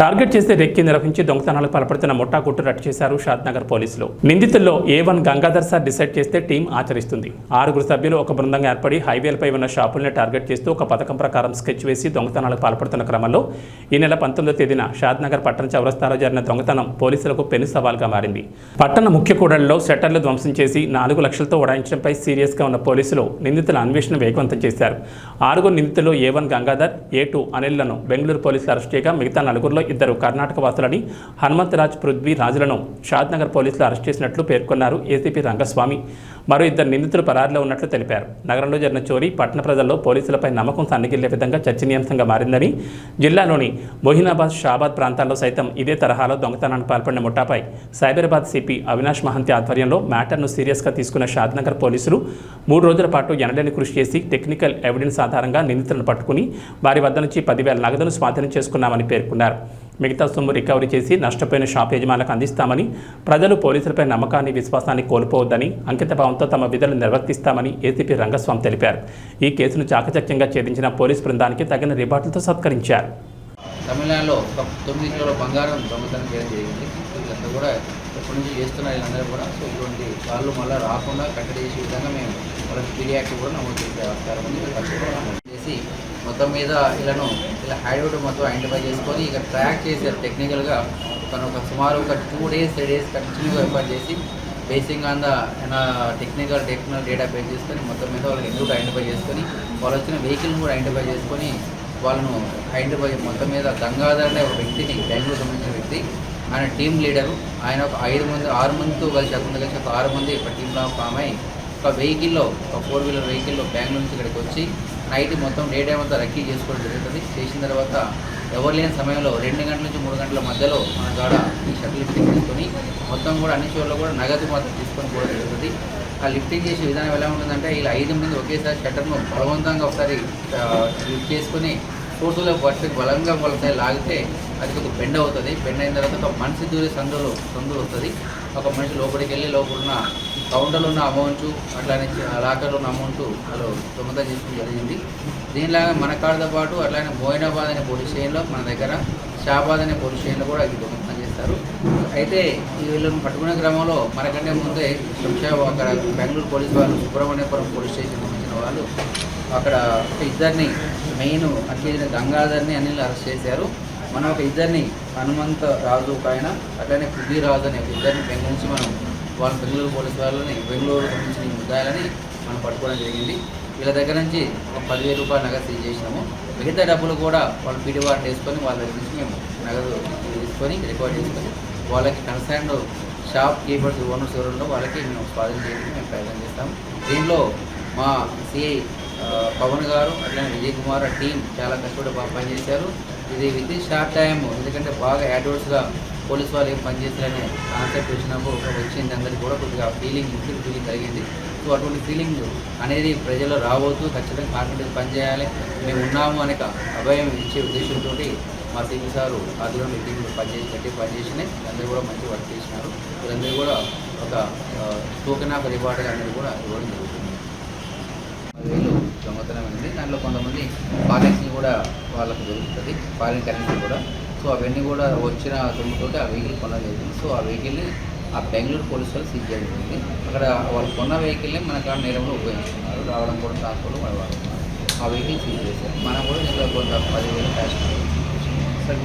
Target చేస్తే recce నిర్వహించి దొంగతనాలకు పాల్పడుతున్న ముఠా గుట్టు రట్టు చేశారు షాద్నగర్ పోలీసులు. నిందితుల్లో A one Gangadhar sir decide చేస్తే టీం ఆచరిస్తుంది. ఆరుగురు సభ్యులు ఒక బృందంగా ఏర్పడి హైవేలపై ఉన్న షాపుల్ని టార్గెట్ చేస్తూ ఒక పథకం ప్రకారం స్కెచ్ వేసి దొంగతనాలకు పాల్పడుతున్న క్రమంలో ఈ నెల పంతొమ్మిదో తేదీన షాద్నగర్ పట్టణ చౌరస్తాలో జరిగిన దొంగతనం పోలీసులకు పెను సవాల్గా మారింది. పట్టణ ముఖ్య కూడళ్ళలో షట్టర్లు ధ్వంసం చేసి నాలుగు లక్షలతో ఉడాయించడంపై సీరియస్గా ఉన్న పోలీసులు నిందితుల అన్వేషణ వేగవంతం చేశారు. ఆరుగురు నిందితులు A one Gangadhar A two అనిల్లను Bengaluru పోలీసులు అరెస్ట్ చేయగా మిగతా నలుగురిలో ఇద్దరు కర్ణాటక వాసులని హనుమంతరాజ్ పృథ్వీ రాజులను షాద్నగర్ పోలీసులు అరెస్ట్ చేసినట్లు పేర్కొన్నారు ఏసీపీ రంగస్వామి. మరో ఇద్దరు నిందితులు పరారిలో ఉన్నట్లు తెలిపారు. నగరంలో జరిగిన చోరీ పట్టణ ప్రజల్లో పోలీసులపై నమ్మకం సన్నగిల్లే విధంగా చర్చనీయాంశంగా మారిందని జిల్లాలోని మొహినాబాద్ షాబాద్ ప్రాంతాల్లో సైతం ఇదే తరహాలో దొంగతనానికి పాల్పడిన ముఠాపై సైబరాబాద్ సిపి అవినాష్ మహంతి ఆధ్వర్యంలో మ్యాటర్ను సీరియస్గా తీసుకున్న షాద్నగర్ పోలీసులు మూడు రోజుల పాటు ఎనలేని కృషి చేసి టెక్నికల్ ఎవిడెన్స్ ఆధారంగా నిందితులను పట్టుకుని వారి వద్ద నుంచి పదివేల నగదును స్వాధీనం చేసుకున్నామని పేర్కొన్నారు. మిగతా సొమ్ము రికవరీ చేసి నష్టపోయిన షాప్ యజమానులకు అందిస్తామని ప్రజలు పోలీసులపై నమ్మకాన్ని విశ్వాసాన్ని కోల్పోవద్దని అంకితభావంతో తమ విధులు నిర్వర్తిస్తామని ఏసీపీ రంగస్వామి తెలిపారు. ఈ కేసును చాకచక్యంగా ఛేదించిన పోలీస్ బృందానికి తగిన రిబార్డులతో సత్కరించారు. తమిళనాడులో తొమ్మిది కిలోల బంగారం దొంగతనం చేయడం జరిగింది. వీళ్ళంతా కూడా ఎప్పటి నుంచి చేస్తున్నారు వీళ్ళందరూ కూడా సో ఇటువంటి వాళ్ళు మళ్ళీ రాకుండా కట్టడి చేసే విధంగా మేము వాళ్ళకి ఫిర్యాదు కూడా నమోదు చేసే ఆస్కారం ఉంది. చేసి మొత్తం మీద వీళ్ళను ఇలా హైడ్రోడ్ మొత్తం ఐడెంటిఫై చేసుకొని ఇక ట్రాక్ చేశారు టెక్నికల్గా తను ఒక సుమారు ఒక టూ డేస్ త్రీ డేస్ కంటిన్యూగా ఏర్పాటు చేసి basing on the technical technical database చేసుకొని మొత్తం మీద వాళ్ళకి ఎందుకు ఐడెంటిఫై చేసుకొని వాళ్ళు వచ్చిన వెహికల్ని కూడా ఐడెంటిఫై చేసుకొని వాళ్ళను ఐడెంటిఫై మొత్తం మీద గంగాధర్ అనే ఒక వ్యక్తిని బెంగళూరు సంబంధించిన వ్యక్తి ఆయన టీం లీడరు ఆయన ఒక ఐదు మంది ఆరు మందితో కలిసి అతను కలిసి ఒక ఆరు మంది ఒక టీంలో ఫామ్ అయి ఒక వెహికల్లో ఒక ఫోర్ వీలర్ వెహికల్లో బెంగళూరు నుంచి ఇక్కడికి వచ్చి నైట్ మొత్తం డే టైం అంతా రక్కీ చేసుకోవడం జరుగుతుంది. చేసిన తర్వాత ఎవరు లేని సమయంలో రెండు గంటల నుంచి మూడు గంటల మధ్యలో మన కాడ ఈ షటిల్ లిఫ్టింగ్ తీసుకొని మొత్తం కూడా అన్ని షోర్లో కూడా నగదు మాత్రం తీసుకొని కూడా జరుగుతుంది. ఆ లిఫ్టింగ్ చేసే విధానం ఎలా ఉంటుందంటే ఇలా ఐదు మంది ఒకేసారి షట్టర్ను బలవంతంగా ఒకసారి లిఫ్ట్ చేసుకొని ఫోటోలో పట్టి బలంగా ఒకసారి లాగితే అది కొద్దిగా బెండ్ అవుతుంది. బెండ్ అయిన తర్వాత ఒక మనిషి దూరే సందులో సందు వస్తుంది. ఒక మనిషి లోపలికి వెళ్ళి లోపల కౌంటర్లో ఉన్న అమౌంట్ అట్లానే లాకర్లో ఉన్న అమౌంట్ వాళ్ళు దొంగతనం చేసుకోవడం జరిగింది. దీనిలాగా మన కాడతో పాటు అట్లానే మోయినాబాద్ అనే పోలీస్ స్టేషన్లో మన దగ్గర షాబాద్ అనే పోలీస్ స్టేషన్లో కూడా ఇది దొంగతనం చేస్తారు. అయితే ఈ వీళ్ళని పట్టుకునే క్రమంలో మనకంటే ముందే శంషాబ్ అక్కడ బెంగళూరు పోలీస్ వాళ్ళు సుబ్రహ్మణ్యపురం పోలీస్ స్టేషన్ సంబంధించిన వాళ్ళు అక్కడ ఒక ఇద్దరిని మెయిన్ అట్లీస్ట్ గంగాధర్ని అనిల్ అరెస్ట్ చేశారు. మనం ఒక ఇద్దరిని హనుమంత రాజు ఒక ఆయన అట్లనే పృథ్వీ రాజు అనే ఒక ఇద్దరిని బెంగళూరు నుంచి మనం వాళ్ళ బెంగళూరు పోలీస్ వాళ్ళని బెంగళూరు నుంచి ముద్దాయాలని మనం పట్టుకోవడం జరిగింది. వీళ్ళ దగ్గర నుంచి ఒక పదివేల రూపాయలు నగదు సీజ్ చేసినాము. మిగతా డబ్బులు కూడా వాళ్ళు పీడి వారిని వేసుకొని వాళ్ళ దగ్గర నుంచి మేము నగదు తీసుకొని రికార్డ్ చేసుకొని వాళ్ళకి కన్సర్న్ షాప్ కీపర్స్ ఓనర్స్ ఎవరుండో వాళ్ళకి మేము స్వాధీనం చేయడానికి మేము ప్రయత్నం చేస్తాం దీనిలో మా సిఐ పవన్ గారు అట్లనే విజయ్ కుమార్ టీం చాలా కష్టపడి బాగా పనిచేశారు. ఇది విత్ షార్ట్ టైం ఎందుకంటే బాగా యాడ్వర్స్గా పోలీస్ వాళ్ళు ఏం పనిచేస్తారనే కాన్సెప్ట్ వచ్చినప్పుడు ఒక వచ్చింది అందరికీ కూడా కొద్దిగా ఫీలింగ్ ఇంప్రూవ్ ఫీలింగ్ కలిగింది. సో అటువంటి ఫీలింగ్ అనేది ప్రజల్లో రాబోతూ ఖచ్చితంగా కాన్ఫిడెన్స్ పనిచేయాలి మేము ఉన్నాము అనే అభయం ఇచ్చే ఉద్దేశంతో మా సిపి సారు ఆధ్వర్యంలో టీం పనిచేసి గట్టి పనిచేసినాయి అందరూ కూడా మంచి వర్క్ చేసినారు. వీళ్ళందరూ కూడా ఒక టోకెన్ ఆఫ్ రివార్డ్ అనేది కూడా ఇవ్వడం జరుగుతుంది. వేలు దొంగతనం అనేది దాంట్లో కొంతమంది పాలెన్సీ కూడా వాళ్ళకు దొరుకుతుంది. పాలెన్ కరెన్సీ కూడా సో అవన్నీ కూడా వచ్చిన సొమ్ముతోటి ఆ వెహికల్ కొనలేదు జరిగింది. సో ఆ వెహికల్ని ఆ బెంగళూరు పోలీసు వాళ్ళు సీజ్ జరిగింది. అక్కడ వాళ్ళు కొన్న వెహికల్ని మన కాడ నేరంలో ఉపయోగిస్తున్నారు రావడం కూడా ట్రాన్స్పోర్ట్ వాళ్ళు వాడుతున్నారు. ఆ వెహికల్ సీజ్ చేశారు. మనం కూడా ఇందులో కొంత పదివేలు క్యాష్ సార్